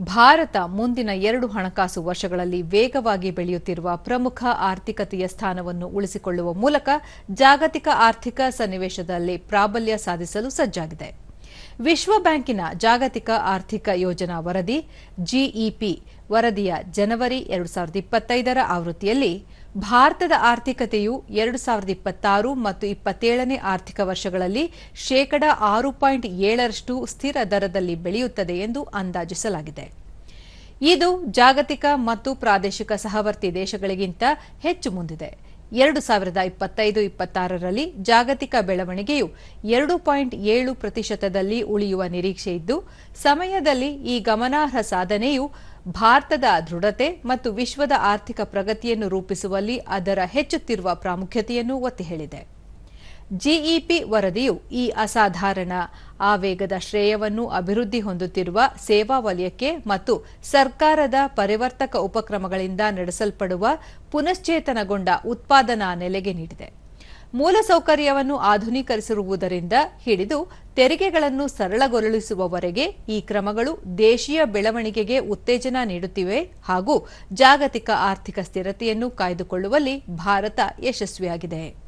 ಭಾರತ ಮುಂದಿನ ಎರಡು ಹಣಕಾಸು ವರ್ಷಗಳಲ್ಲಿ ವೇಗವಾಗಿ ಬೆಳೆಯುತ್ತಿರುವ ಪ್ರಮುಖ ಆರ್ಥಿಕತೆಯ ಸ್ಥಾನವನ್ನು ಉಳಿಸಿಕೊಳ್ಳುವ ಮೂಲಕ ಜಾಗತಿಕ ಆರ್ಥಿಕ ಸನ್ನಿವೇಶದಲ್ಲಿ ಪ್ರಾಬಲ್ಯ ಸಾಧಿಸಲು ಸಜ್ಜಾಗಿದೆ. ವಿಶ್ವ ಬ್ಯಾಂಕಿನ ಜಾಗತಿಕ ಆರ್ಥಿಕ ಯೋಜನಾ ವರದಿ ಜಿಇಪಿ ವರದಿಯ ಜನವರಿ ಎರಡು ಸಾವಿರದ ಇಪ್ಪತ್ತೈದರ ಆವೃತ್ತಿಯಲ್ಲಿ ಭಾರತದ ಆರ್ಥಿಕತೆಯು ಎರಡು ಸಾವಿರದ ಇಪ್ಪತ್ತಾರು ಮತ್ತು ಇಪ್ಪತ್ತೇಳನೇ ಆರ್ಥಿಕ ವರ್ಷಗಳಲ್ಲಿ ಶೇಕಡ ಆರು ಪಾಯಿಂಟ್ ಏಳರಷ್ಟು ಸ್ಥಿರ ದರದಲ್ಲಿ ಬೆಳೆಯುತ್ತದೆ ಎಂದು ಅಂದಾಜಿಸಲಾಗಿದೆ. ಇದು ಜಾಗತಿಕ ಮತ್ತು ಪ್ರಾದೇಶಿಕ ಸಹವರ್ತಿ ದೇಶಗಳಿಗಿಂತ ಹೆಚ್ಚು ಮುಂದಿದೆ. ಎರಡು ಸಾವಿರದ ಇಪ್ಪತ್ತೈದು ಇಪ್ಪತ್ತಾರರಲ್ಲಿ ಜಾಗತಿಕ ಬೆಳವಣಿಗೆಯು ಎರಡು ಪಾಯಿಂಟ್ ಏಳು ಪ್ರತಿಶತದಲ್ಲಿ ಉಳಿಯುವ ನಿರೀಕ್ಷೆಯಿದ್ದು ಸಮಯದಲ್ಲಿ ಈ ಗಮನಾರ್ಹ ಸಾಧನೆಯು ಭಾರತದ ದೃಢತೆ ಮತ್ತು ವಿಶ್ವದ ಆರ್ಥಿಕ ಪ್ರಗತಿಯನ್ನು ರೂಪಿಸುವಲ್ಲಿ ಅದರ ಹೆಚ್ಚುತ್ತಿರುವ ಪ್ರಾಮುಖ್ಯತೆಯನ್ನು ಒತ್ತಿ ಹೇಳಿದೆ. ಜಿಇಪಿ ವರದಿಯು ಈ ಅಸಾಧಾರಣ ಆವೇಗದ ಶ್ರೇಯವನ್ನು ಅಭಿವೃದ್ಧಿ ಹೊಂದುತ್ತಿರುವ ಸೇವಾ ವಲಯಕ್ಕೆ ಮತ್ತು ಸರ್ಕಾರದ ಪರಿವರ್ತಕ ಉಪಕ್ರಮಗಳಿಂದ ನಡೆಸಲ್ಪಡುವ ಪುನಶ್ಚೇತನಗೊಂಡ ಉತ್ಪಾದನಾ ನೆಲೆಗೆ ನೀಡಿದೆ. ಮೂಲಸೌಕರ್ಯವನ್ನು ಆಧುನೀಕರಿಸಿರುವುದರಿಂದ ಹಿಡಿದು ತೆರಿಗೆಗಳನ್ನು ಸರಳಗೊಳಿಸುವವರೆಗೆ ಈ ಕ್ರಮಗಳು ದೇಶೀಯ ಬೆಳವಣಿಗೆಗೆ ಉತ್ತೇಜನ ನೀಡುತ್ತಿವೆ ಹಾಗೂ ಜಾಗತಿಕ ಆರ್ಥಿಕ ಸ್ಥಿರತೆಯನ್ನು ಕಾಯ್ದುಕೊಳ್ಳುವಲ್ಲಿ ಭಾರತ ಯಶಸ್ವಿಯಾಗಿದೆ.